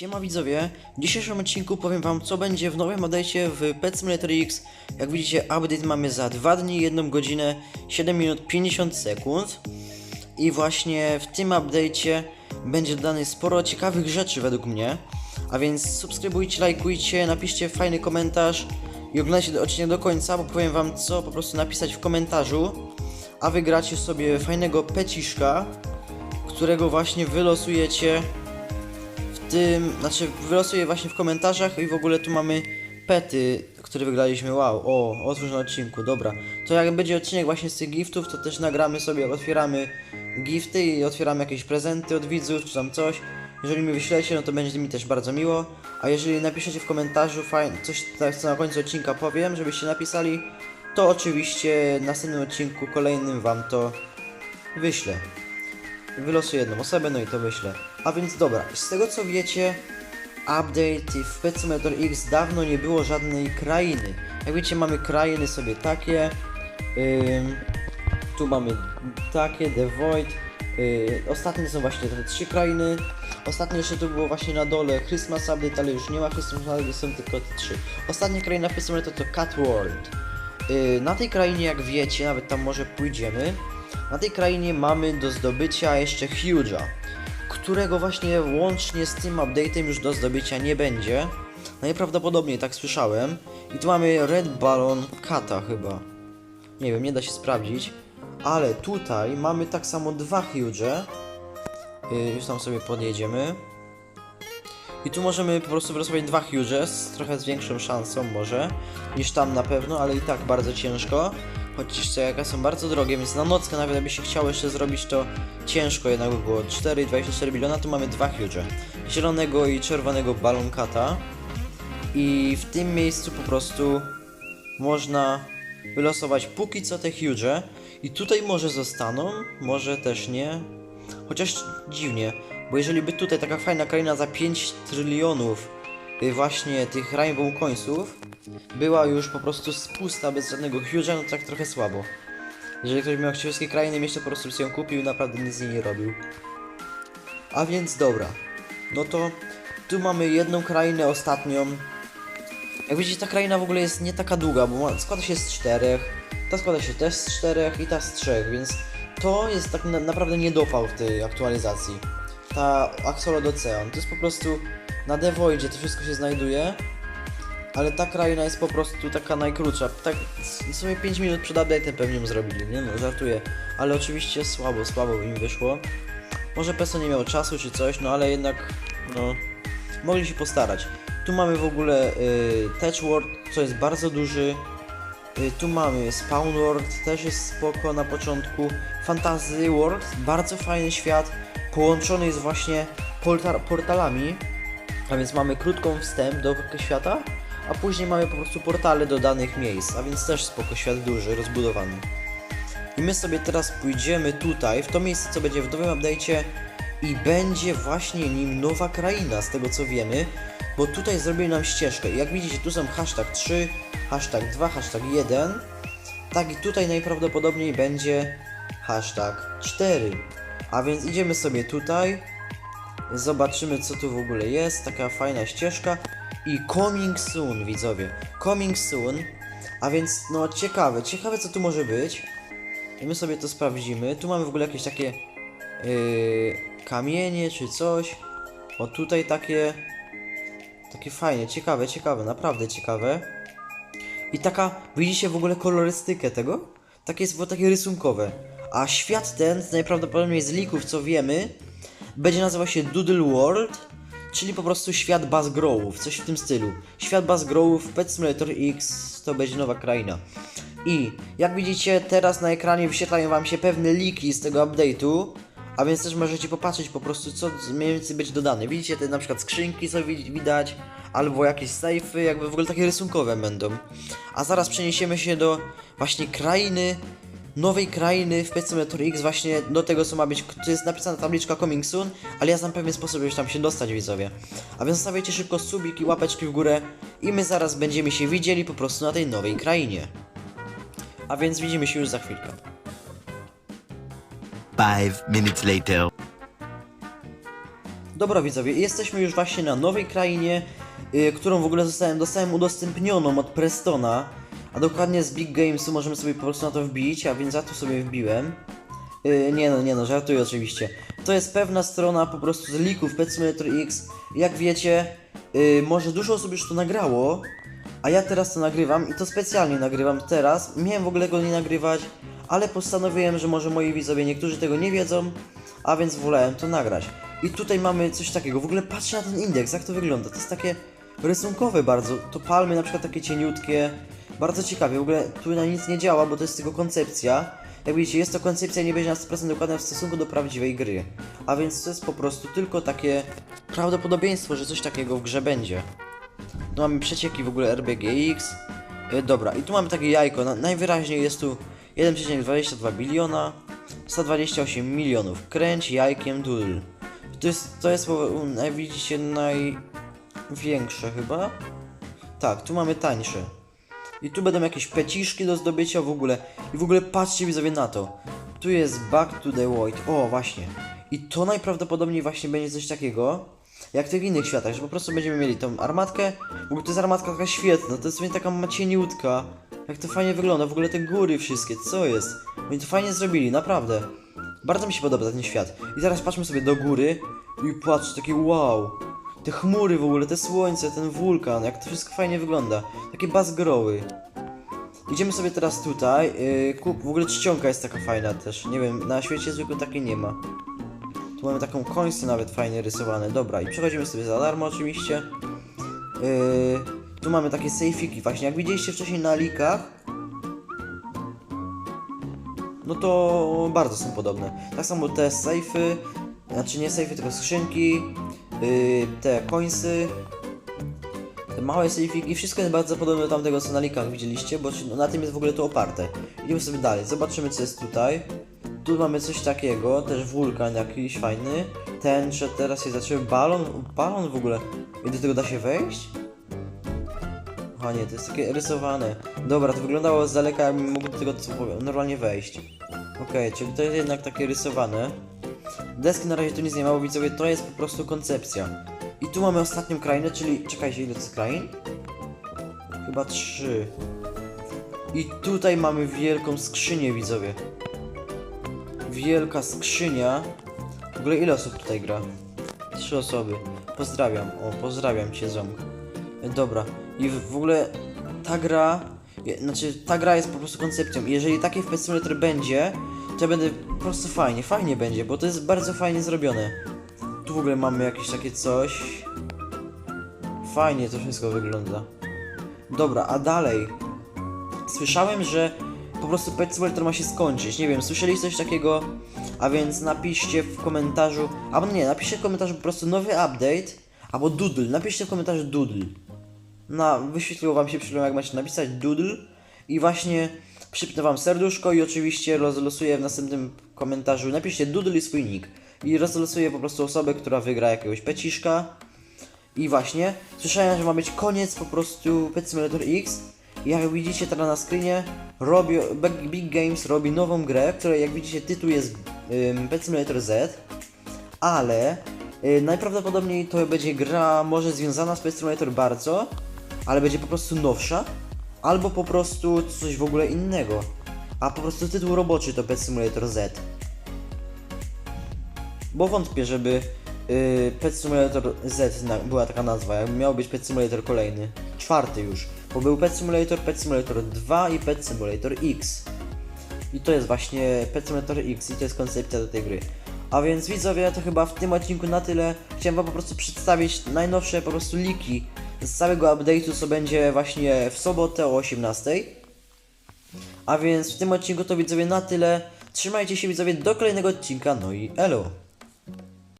Siema widzowie, w dzisiejszym odcinku powiem wam co będzie w nowym update'cie w Pet Simulator X. Jak widzicie update mamy za 2 dni, 1 godzinę, 7 minut 50 sekund. I właśnie w tym update'cie będzie dodane sporo ciekawych rzeczy według mnie. A więc subskrybujcie, lajkujcie, napiszcie fajny komentarz i oglądajcie odcinek do końca, bo powiem wam co po prostu napisać w komentarzu. A wygracie sobie fajnego peciszka, którego właśnie wylosujecie tym, znaczy wylosuję właśnie w komentarzach i w ogóle tu mamy pety, które wygraliśmy, wow, o, otwórz na odcinku, dobra. To jak będzie odcinek właśnie z tych giftów, to też nagramy sobie, otwieramy gifty i otwieramy jakieś prezenty od widzów, czy tam coś. Jeżeli mi wyślecie, no to będzie mi też bardzo miło. A jeżeli napiszecie w komentarzu fajnie, coś co na końcu odcinka powiem, żebyście napisali, to oczywiście w następnym odcinku kolejnym wam to wyślę wylosuję jedną osobę, no i to wyślę. A więc dobra, z tego co wiecie, update w Pet Simulator X dawno nie było żadnej krainy. Jak wiecie, mamy krainy sobie takie, ym, tu mamy takie, The Void, yy, ostatnie są właśnie te trzy krainy, ostatnie jeszcze tu było właśnie na dole Christmas Update, ale już nie ma Christmas Update, są tylko te trzy. Ostatnia kraina w Simulator to Cat World. Yy, na tej krainie, jak wiecie, nawet tam może pójdziemy, na tej krainie mamy do zdobycia jeszcze Huge'a, którego właśnie łącznie z tym update'em już do zdobycia nie będzie. Najprawdopodobniej tak słyszałem. I tu mamy Red Ballon Kata chyba. Nie wiem, nie da się sprawdzić. Ale tutaj mamy tak samo dwa Huge'e. Yy, już tam sobie podjedziemy. I tu możemy po prostu wylosować dwa Huge'e z trochę z większą szansą może niż tam na pewno, ale i tak bardzo ciężko. Choć jeszcze jaka są bardzo drogie, więc na nockę nawet jakby się chciało jeszcze zrobić to ciężko jednak by było 4,24 biliona, tu mamy dwa Huge'e. Zielonego i czerwonego balonkata. I w tym miejscu po prostu można wylosować póki co te Huge'e. I tutaj może zostaną, może też nie. Chociaż dziwnie, bo jeżeli by tutaj taka fajna kraina za 5 trylionów właśnie tych Rainbow Coinsów była już po prostu spusta bez żadnego Huge'a, no tak trochę słabo. Jeżeli ktoś miał wszystkie krainy mieć, to po prostu sobie ją kupił i naprawdę nic z niej nie robił. A więc dobra, no to tu mamy jedną krainę ostatnią. Jak widzicie, ta kraina w ogóle jest nie taka długa, bo składa się z czterech, ta składa się też z czterech i ta z trzech, więc to jest tak na, naprawdę niedopał w tej aktualizacji. Ta Axolot Ocean, to jest po prostu na Devoidzie to wszystko się znajduje, ale ta kraina jest po prostu taka najkrótsza. Tak w sumie 5 minut przed update'em pewnie ją zrobili, nie no, żartuję. Ale oczywiście słabo, słabo im wyszło. Może Peso nie miał czasu czy coś, no ale jednak, no, mogli się postarać. Tu mamy w ogóle y, Touch World, co jest bardzo duży. Y, tu mamy Spawn World, też jest spoko na początku. Fantasy World, bardzo fajny świat, połączony jest właśnie porta portalami. A więc mamy krótką wstęp do świata, a później mamy po prostu portale do danych miejsc, a więc też spoko świat duży, rozbudowany. I my sobie teraz pójdziemy tutaj, w to miejsce, co będzie w nowym update'cie i będzie właśnie nim nowa kraina, z tego co wiemy, bo tutaj zrobili nam ścieżkę. Jak widzicie, tu są hashtag 3, hashtag 2, hashtag 1. Tak i tutaj najprawdopodobniej będzie hashtag 4. A więc idziemy sobie tutaj, zobaczymy co tu w ogóle jest, taka fajna ścieżka. I coming soon widzowie, coming soon, a więc no ciekawe, ciekawe co tu może być. I my sobie to sprawdzimy, tu mamy w ogóle jakieś takie yy, kamienie czy coś, o tutaj takie, takie fajne, ciekawe, ciekawe, naprawdę ciekawe. I taka, widzicie w ogóle kolorystykę tego? Takie jest, było takie rysunkowe, a świat ten najprawdopodobniej z lików co wiemy, będzie nazywał się Doodle World, czyli po prostu świat Buzzgrowów, coś w tym stylu. Świat Buzzgrowów, Pet Simulator X to będzie nowa kraina. I jak widzicie, teraz na ekranie wyświetlają wam się pewne liki z tego update'u, a więc też możecie popatrzeć po prostu, co mniej więcej będzie dodane. Widzicie te na przykład skrzynki, co wi- widać, albo jakieś sejfy, jakby w ogóle takie rysunkowe będą. A zaraz przeniesiemy się do właśnie krainy nowej krainy w Pet Simulator X właśnie do tego co ma być, to jest napisana tabliczka coming soon, ale ja znam pewien sposób, żeby tam się dostać widzowie. A więc stawiajcie szybko subik i łapeczki w górę i my zaraz będziemy się widzieli po prostu na tej nowej krainie. A więc widzimy się już za chwilkę. Five minutes later. Dobra widzowie, jesteśmy już właśnie na nowej krainie, y, którą w ogóle zostałem, dostałem udostępnioną od Prestona, a dokładnie z Big Gamesu możemy sobie po prostu na to wbić, a więc ja tu sobie wbiłem. Y, nie no, nie no, żartuję oczywiście. To jest pewna strona po prostu z lików Pet Simulator X. Jak wiecie, y, może dużo osób już to nagrało, a ja teraz to nagrywam i to specjalnie nagrywam teraz. Miałem w ogóle go nie nagrywać, ale postanowiłem, że może moi widzowie niektórzy tego nie wiedzą, a więc wolałem to nagrać. I tutaj mamy coś takiego. W ogóle patrzcie na ten indeks, jak to wygląda. To jest takie rysunkowe bardzo. To palmy na przykład takie cieniutkie. Bardzo ciekawie. W ogóle tu na nic nie działa, bo to jest tylko koncepcja. Jak widzicie, jest to koncepcja nie będzie na 100% dokładna w stosunku do prawdziwej gry. A więc to jest po prostu tylko takie prawdopodobieństwo, że coś takiego w grze będzie. Tu mamy przecieki w ogóle RBGX. E, dobra, i tu mamy takie jajko. Na, najwyraźniej jest tu 1,22 biliona, 128 milionów. Kręć jajkiem doodle. To jest, to jest, jak widzicie, największe chyba. Tak, tu mamy tańsze. I tu będą jakieś peciszki do zdobycia w ogóle. I w ogóle patrzcie widzowie na to. Tu jest Back to the Void. O, właśnie. I to najprawdopodobniej właśnie będzie coś takiego, jak w tych innych światach, że po prostu będziemy mieli tą armatkę. W ogóle to jest armatka taka świetna, to jest taka macieniutka. Jak to fajnie wygląda, w ogóle te góry wszystkie, co jest? Oni to fajnie zrobili, naprawdę. Bardzo mi się podoba ten świat. I teraz patrzmy sobie do góry i patrz, takie wow. Te chmury w ogóle, te słońce, ten wulkan, jak to wszystko fajnie wygląda. Takie bazgroły. Idziemy sobie teraz tutaj. Yy, kup, w ogóle czcionka jest taka fajna też. Nie wiem, na świecie zwykłym takiej nie ma. Tu mamy taką końskę nawet fajnie rysowane. Dobra, i przechodzimy sobie za darmo oczywiście. Yy, tu mamy takie sejfiki właśnie. Jak widzieliście wcześniej na likach, no to bardzo są podobne. Tak samo te sejfy, znaczy nie sejfy, tylko skrzynki, yy, te końsy, te małe sejfiki, wszystko jest bardzo podobne do tamtego co na likach widzieliście, bo na tym jest w ogóle to oparte. Idziemy sobie dalej, zobaczymy co jest tutaj. Tu mamy coś takiego, też wulkan jakiś fajny. Tęcze, teraz się zaczęły balon, balon w ogóle. I do tego da się wejść? A nie, to jest takie rysowane. Dobra, to wyglądało z daleka, jakbym mógł do tego normalnie wejść. Okej, czyli to jest jednak takie rysowane. Deski na razie tu nie ma, bo widzowie, to jest po prostu koncepcja. I tu mamy ostatnią krainę, czyli... Czekajcie, ile to jest krain? Chyba trzy. I tutaj mamy wielką skrzynię, widzowie. Wielka skrzynia. W ogóle ile osób tutaj gra? Trzy osoby. Pozdrawiam. O, pozdrawiam cię, ząg. E, Dobra. I w, ogóle ta gra... Znaczy, ta gra jest po prostu koncepcją. Jeżeli takie w Pet Simulator będzie, to będę po prostu fajnie, fajnie będzie, bo to jest bardzo fajnie zrobione. Tu w ogóle mamy jakieś takie coś. Fajnie to wszystko wygląda. Dobra, a dalej. Słyszałem, że po prostu Pet Simulator ma się skończyć. Nie wiem, słyszeliście coś takiego? A więc napiszcie w komentarzu, albo nie, napiszcie w komentarzu po prostu nowy update, albo doodle. Napiszcie w komentarzu doodle. Na, wyświetliło wam się przy jak macie napisać doodle i właśnie przypnę wam serduszko i oczywiście rozlosuję w następnym komentarzu. Napiszcie doodle swój nick. I rozlosuję po prostu osobę, która wygra jakiegoś peciszka. I właśnie, słyszałem, że ma być koniec po prostu Pet Simulator X. I jak widzicie teraz na screenie, robi, Big- Games robi nową grę, której jak widzicie tytuł jest ym, Pet Simulator Z. Ale y, najprawdopodobniej to będzie gra może związana z Pet Simulator bardzo, ale będzie po prostu nowsza, albo po prostu coś w ogóle innego. A po prostu tytuł roboczy to Pet Simulator Z. Bo wątpię, żeby yy, Pet Simulator Z była taka nazwa, jakby miał być Pet Simulator kolejny. Czwarty już. Bo był Pet Simulator, Pet Simulator 2 i Pet Simulator X. I to jest właśnie Pet Simulator X i to jest koncepcja do tej gry. A więc widzowie, to chyba w tym odcinku na tyle. Chciałem wam po prostu przedstawić najnowsze po prostu liki z całego update'u, co będzie właśnie w sobotę o 18. A więc w tym odcinku to widzowie na tyle. Trzymajcie się widzowie do kolejnego odcinka, no i elo!